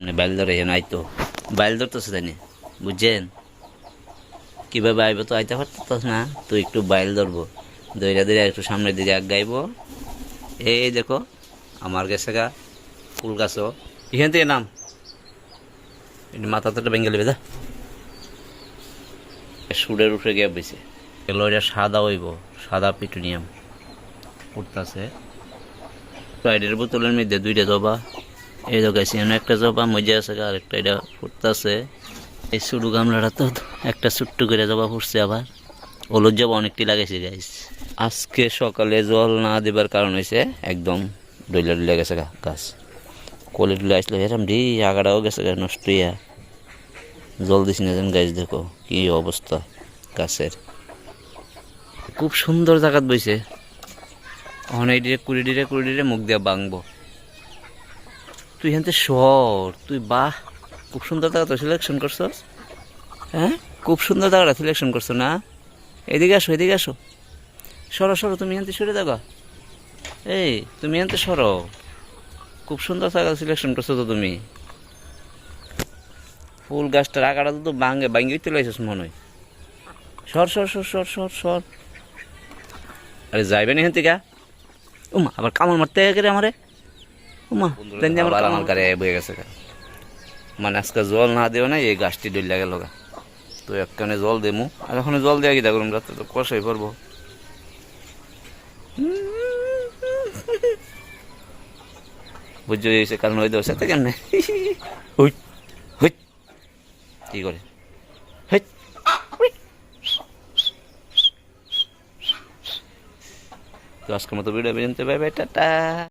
মানে বাইল ধরে নাই তো বাইল ধরতেছে জানি, বুঝছেন? কীভাবে আইব তো আইতে পারতো না, তো একটু বাইল ধরবো দইরা দইরা একটু সামনের দিকে আগ গাইব। এই দেখো, আমার গেছে গা, ফুল গাছও এখান থেকে নাম। মাথা তো বেঙ্গলি বেদা সুরের উঠে গিয়ে বেছে এটা সাদা হইব, সাদা পিটুনিয়াম। উঠতেছে। ফ্রাইডের বোতলের মধ্যে দুইটা জবা এই দেখাইছি এমন একটা জবা মজা আছে, আর একটা এটা ফুটতেছে এই শুরু গামলাটা তো একটা ছোট্ট করে জবা ফুটছে আবার। হলুদ জবা অনেকটি লাগাইছে গাইস আজকে সকালে জল না দেবার কারণ হয়েছে একদম ডইলা ডইলা গেছে গাছ। কলে টুলে আসলে এরম ডি আগাটাও গেছে গা, নষ্ট হইয়া। জল দিস না গাছ দেখো কি অবস্থা গাছের। খুব সুন্দর জায়গাত বইছে। অনেক ডিরে কুড়ি ডিরে কুড়ি ডিরে মুখ দিয়া বাংবো। তুই হেনতে সর। তুই বাহ, খুব সুন্দর জায়গা তো সিলেকশন করছস। হ্যাঁ? খুব সুন্দর জায়গাটা সিলেকশন করছ না? এদিকে আসো এদিকে আসো। সরো সরো, তুমি হেনতে সরে দেখো এই, তুমি হেনতে সরো। খুব সুন্দর জায়গা সিলেকশন করছ তো তুমি। ফুল গাছটার আগাটা তো বাঙ্গে বাঙ্গি তুলে আসিস মনে হয়। সর সর সর সর সর সর। আরে যাইবে যাইবেন এখান থেকে? উমা, আবার কামড় মারতে গেলে আমারে? উমা আমার আমার বয়ে গেছে মানে আজকে জল না দেও না এই গাছটি ডইলা গেল তো একখানে জল দেমু। আর এখন জল দেওয়া কি দেখুন রাত্রে তো কষাই পড়ব বুঝতে গেছে কারণ ওই দোষ হুই হুই। কি করে? হুই। তো আজকের মতো ভিডিও পর্যন্ত বাই বাই টাটা।